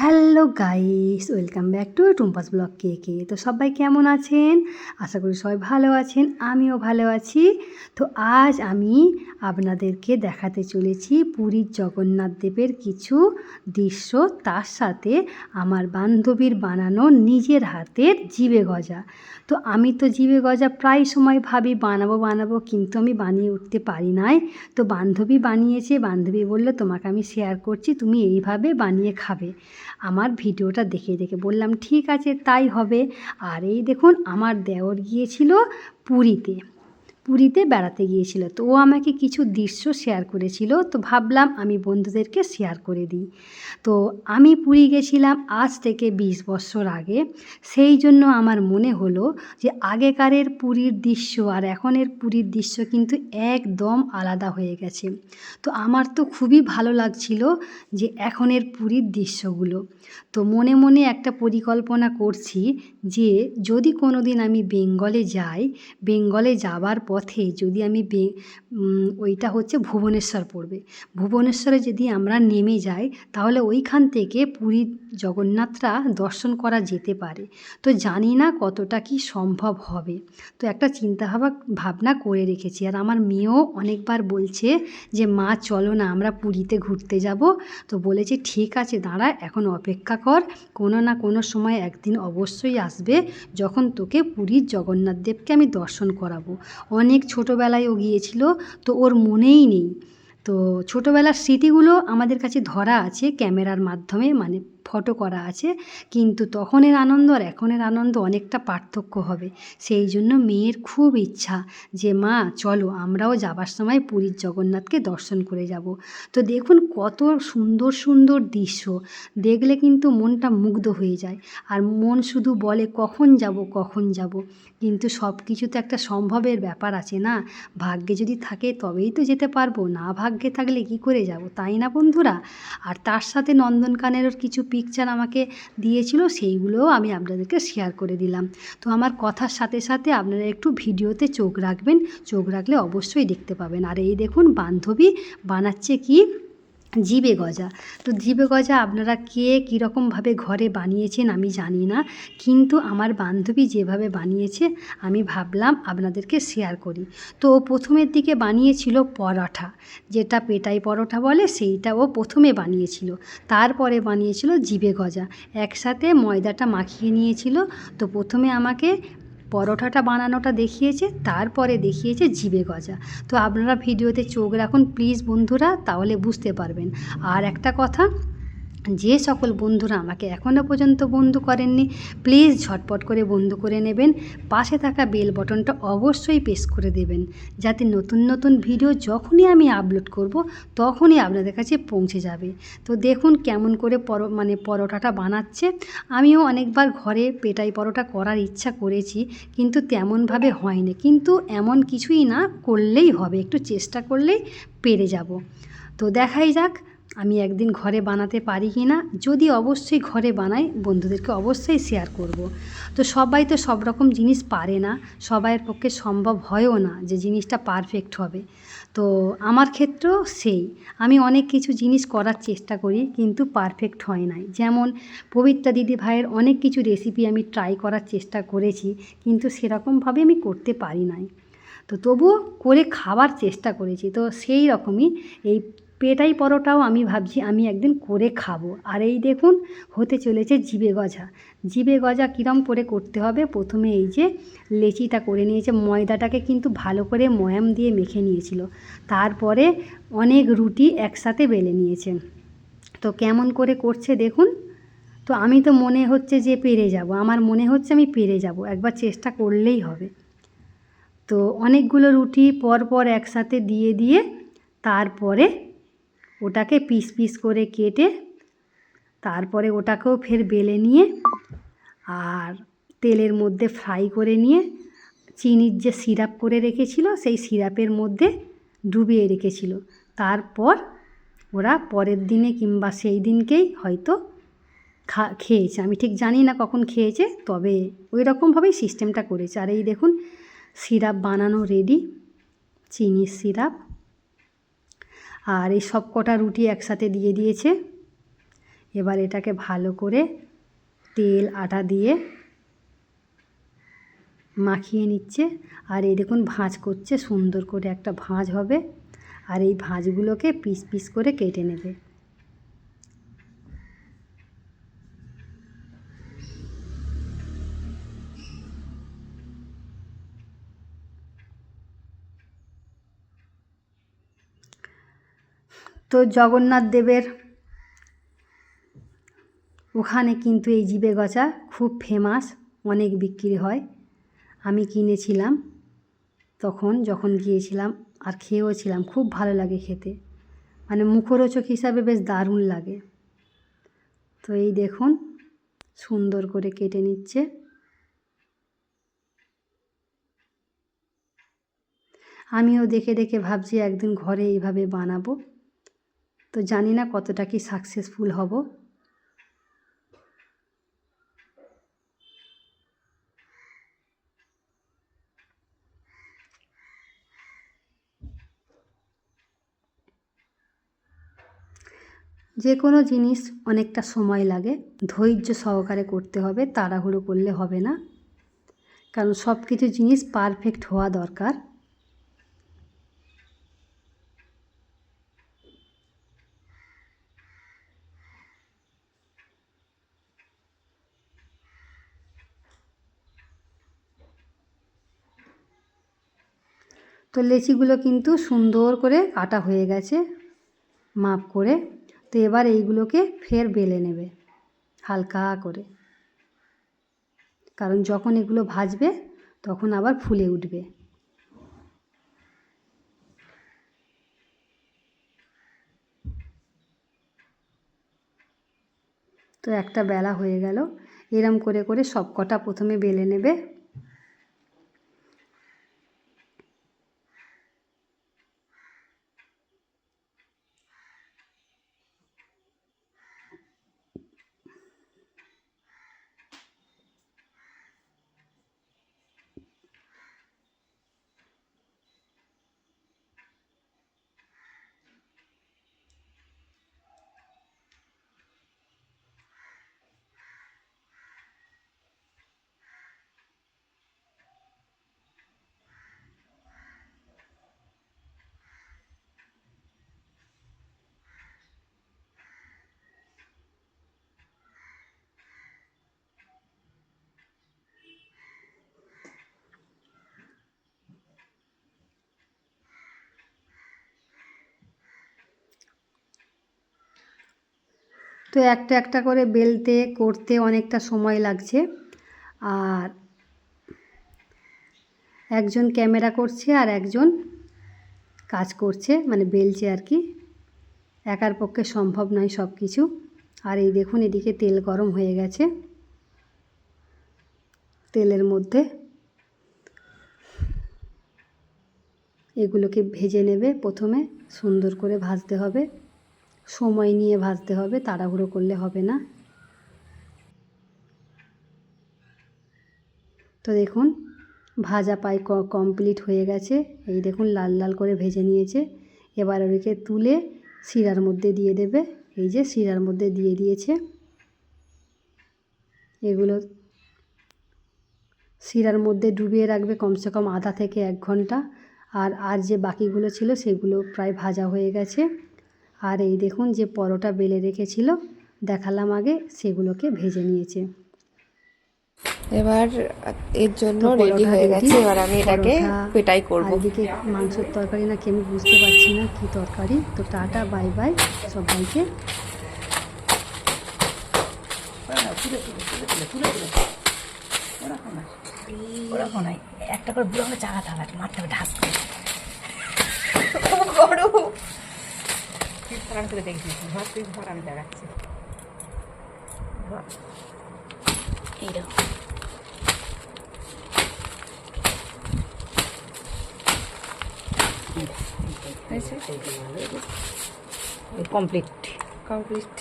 Hello guys, welcome back to Tumpa's blog কে কে। তো সবাই কেমন আছেন? আশা করি সবাই ভালো আছেন, আমিও ভালো আছি। তো আজ আমি আপনাদেরকে দেখাতে চলেছি পুরীর জগন্নাথ দেবের কিছু দৃশ্য, তার সাথে আমার বান্ধবীর বানানো নিজের হাতের জিবে গজা। তো আমি তো জিবে গজা প্রায় সময় ভাবি, বানাবো বানাবো, কিন্তু আমি বানিয়ে উঠতে পারি নাই। তো বান্ধবী বানিয়েছে, বান্ধবী বলল, তোমাকে আমি শেয়ার করছি, তুমি এইভাবে বানিয়ে খাবে। আমার ভিডিওটা দেখে দেখে বললাম, ঠিক আছে, তাই হবে। আর এই দেখুন, আমার দেওর গিয়েছিল পুরীতে। পুরীতে বেড়াতে গিয়েছিল। তো ও আমাকে কিছু দৃশ্য শেয়ার করেছিল। তো ভাবলাম আমি বন্ধুদেরকে শেয়ার করে দিই। তো আমি পুরী গেছিলাম আজ থেকে বিশ বছর আগে। সেই জন্য আমার মনে হলো যে আগেকারের পুরীর দৃশ্য আর এখনের পুরীর দৃশ্য কিন্তু একদম আলাদা হয়ে গেছে। তো আমার তো খুবই ভালো লাগছিল যে এখনের পুরীর দৃশ্যগুলো। তো মনে মনে একটা পরিকল্পনা করছি যে যদি কোনো দিন আমি বেঙ্গলে যাই, বেঙ্গলে যাবার পথে যদি আমি বে ওইটা হচ্ছে ভুবনেশ্বর পড়বে। ভুবনেশ্বরে যদি আমরা নেমে যাই, তাহলে ওইখান থেকে পুরীর জগন্নাথরা দর্শন করা যেতে পারে। তো জানি না কতটা কি সম্ভব হবে। তো একটা চিন্তা ভাবা ভাবনা করে রেখেছি। আর আমার মেয়েও অনেকবার বলছে যে, মা, চলো না, আমরা পুরীতে ঘুরতে যাব। তো বলেছে, ঠিক আছে, দাঁড়া, এখন অপেক্ষা কর। কোনো না কোনো সময় একদিন অবশ্যই আসবে, যখন তোকে পুরীর জগন্নাথ দেবকে আমি দর্শন করাবো। অনেক ছোটোবেলায় ও গিয়েছিল, তো ওর মনেই নেই। তো ছোটোবেলার স্মৃতিগুলো আমাদের কাছে ধরা আছে ক্যামেরার মাধ্যমে মানে ফটো করা আছে, কিন্তু তখনের আনন্দ আর এখনের আনন্দ অনেকটা পার্থক্য হবে। সেই জন্য মেয়ের খুব ইচ্ছা যে, মা, চলো আমরাও যাবার সময় পুরীর জগন্নাথকে দর্শন করে যাব। তো দেখুন কত সুন্দর সুন্দর দৃশ্য। দেখলে কিন্তু মনটা মুগ্ধ হয়ে যায়। আর মন শুধু বলে, কখন যাব কখন যাব? কিন্তু সব কিছু তো একটা সম্ভবের ব্যাপার আছে না? ভাগ্যে যদি থাকে তবেই তো যেতে পারব। না ভাগ্যে থাকলে কি করে যাব? তাই না বন্ধুরা? আর তার সাথে নন্দনকানেরও কিছু পিকচার আমাকে দিয়েছিল, সেইগুলোও আমি আপনাদেরকে শেয়ার করে দিলাম। তো আমার কথার সাথে সাথে আপনারা একটু ভিডিওতে চোখ রাখবেন, চোখ রাখলে অবশ্যই দেখতে পাবেন। আর এই দেখুন, বান্ধবী বানাচ্ছে কি? জিবে গজা। তো জিবে গজা আপনারা কে, কীরকমভাবে ঘরে বানিয়েছেন আমি জানি না। কিন্তু আমার বান্ধবী যেভাবে বানিয়েছে, আমি ভাবলাম আপনাদেরকে শেয়ার করি। তো ও প্রথমের দিকে বানিয়েছিল পরোটা, যেটা পেটাই পরোটা বলে সেইটা ও প্রথমে বানিয়েছিল। তারপরে বানিয়েছিল জিবে গজা। একসাথে ময়দাটা মাখিয়ে নিয়েছিল। তো প্রথমে আমাকে পরোটাটা বানানোটা দেখিয়েছে, তারপরে দেখিয়েছে জিবে গজা। তো আপনারা ভিডিওতে চোখ রাখুন প্লিজ বন্ধুরা, তাহলে বুঝতে পারবেন। আর একটা কথা যে সকল বন্ধুরা আমাকে এখনও পর্যন্ত বন্ধু করেননি প্লিজ ঝটপট করে বন্ধু করে নেবেন। পাশে থাকা বেল বটনটা অবশ্যই প্রেস করে দেবেন, যাতে নতুন নতুন ভিডিও যখনই আমি আপলোড করব, তখনই আপনাদের কাছে পৌঁছে যাবে। তো দেখুন কেমন করে পর মানে পরোটাটা বানাচ্ছে। আমিও অনেকবার ঘরে পেটাই পরোটা করার ইচ্ছা করেছি, কিন্তু তেমনভাবে হয়নি। কিন্তু এমন কিছুই না করলেই হবে, একটু চেষ্টা করলেই পেরে যাব। তো দেখাই যাক আমি একদিন ঘরে বানাতে পারি কি না? যদি অবশ্যই ঘরে বানাই, বন্ধুদেরকে অবশ্যই শেয়ার করব। তো সবাই তো সব রকম জিনিস পারে না, সবাইয়ের পক্ষে সম্ভব হয়ও না যে জিনিসটা পারফেক্ট হবে। তো আমার ক্ষেত্রেও সেই। আমি অনেক কিছু জিনিস করার চেষ্টা করি, কিন্তু পারফেক্ট হয় নাই। যেমন পবিত্রা দিদি ভাইয়ের অনেক কিছু রেসিপি আমি ট্রাই করার চেষ্টা করেছি, কিন্তু সেরকমভাবে আমি করতে পারি নাই। তো তবুও করে খাওয়ার চেষ্টা করেছি। তো সেই রকমই এই পেটাই পরোটাও আমি ভাবছি আমি একদিন করে খাব। আর এই দেখুন, হতে চলেছে জিবে গজা। জিবে গজা কীরম করে করতে হবে? প্রথমে এই যে লেচিটা করে নিয়েছে, ময়দাটাকে কিন্তু ভালো করে ময়াম দিয়ে মেখে নিয়েছিল। তারপরে অনেক রুটি একসাথে বেলে নিয়েছে। তো কেমন করে করছে দেখুন? তো আমি তো মনে হচ্ছে যে পেরে যাব। আমার মনে হচ্ছে আমি পেরে যাব। একবার চেষ্টা করলেই হবে। তো অনেকগুলো রুটি পর পর একসাথে দিয়ে দিয়ে তারপরে ওটাকে পিস পিস করে কেটে তারপরে ওটাকেও ফের বেলে নিয়ে আর তেলের মধ্যে ফ্রাই করে নিয়ে চিনির যে সিরাপ করে রেখেছিল সেই সিরাপের মধ্যে ডুবিয়ে রেখেছিল। তারপর ওরা পরের দিনে কিংবা সেই দিনকেই হয়তো খা, খেয়েছে। আমি ঠিক জানি না কখন খেয়েছে, তবে ওই রকমভাবেই সিস্টেমটা করেছে। আর এই দেখুন, সিরাপ বানানো রেডি চিনির সিরাপ। আর এই সব কটা রুটি একসাথে দিয়ে দিয়েছে। এবার এটাকে ভালো করে তেল, আটা দিয়ে মাখিয়ে নিচ্ছে। আর এই দেখুন ভাঁজ করছে, সুন্দর করে একটা ভাঁজ হবে। আর এই ভাঁজগুলোকে পিস পিস করে কেটে নেবে। তো জগন্নাথ দেবের ওখানে কিন্তু এই জিবে গজা খুব ফেমাস অনেক বিক্রি হয়। আমি কিনেছিলাম, তখন যখন গিয়েছিলাম আর খেয়েও ছিলাম খুব ভালো লাগে খেতে। মানে মুখরোচক হিসাবে বেশ দারুণ লাগে। তো এই দেখুন, সুন্দর করে কেটে নিচ্ছে। আমিও দেখে দেখে ভাবছি একদিন ঘরে এইভাবে বানাবো। তো জানি না কতটা কি সাকসেসফুল হব। যে কোনো জিনিস অনেকটা সময় লাগে, ধৈর্য সহকারে করতে হবে, তাড়াহুড়ো করলে হবে না। কারণ সব কিছু জিনিস পারফেক্ট হওয়া দরকার। তো লেচিগুলো কিন্তু সুন্দর করে কাটা হয়ে গেছে, মাপ করে। তো এবার এইগুলোকে ফের বেলে নেবে, হালকা করে। কারণ যখন এগুলো ভাজবে, তখন আবার ফুলে উঠবে। তো একটা বেলা হয়ে গেল। এরম করে করে সব কটা প্রথমে বেলে নেবে। তো একটা একটা করে বেলতে, করতে অনেকটা সময় লাগছে। আর একজন ক্যামেরা করছে আর একজন কাজ করছে মানে বেলছে আর কি। একার পক্ষে সম্ভব নয় সব কিছু আর এই দেখুন, এদিকে তেল গরম হয়ে গেছে। তেলের মধ্যে এগুলোকে ভেজে নেবে প্রথমে, সুন্দর করে ভাজতে হবে। সময় নিয়ে ভাজতে হবে, তাড়াহুড়ো করলে হবে না। তো দেখুন, ভাজা পাই কমপ্লিট হয়ে গেছে। এই দেখুন, লাল লাল করে ভেজে নিয়েছে। এবার ওদিকে তুলে শিরার মধ্যে দিয়ে দেবে। এই যে শিরার মধ্যে দিয়ে দিয়েছে। এগুলো শিরার মধ্যে ডুবিয়ে রাখবে কমসে কম আধা থেকে এক ঘণ্টা। আর আর যে বাকিগুলো ছিল, সেগুলো প্রায় ভাজা হয়ে গেছে। আর এই দেখুন যে পরোটা বেলে রেখেছিল দেখালাম আগে সেগুলোকে ভেজে নিয়েছে। এবার এর জন্য রেডি হয়ে গেছে এবার আমি এটাকে পেটাই করব। এদিকে মাংসের তরকারি না কি আমি বুঝতে পারছি না কি তরকারি। তো টাটা বাই বাই সবাইকে। ওরকম একটা করে বুড়ো চালাতে হবে মারতে হবে ঢাস করে থেকে দেখবি ধর তুই ধর আমি দেখাচ্ছি। এইরকম কমপ্লিট কমপ্লিট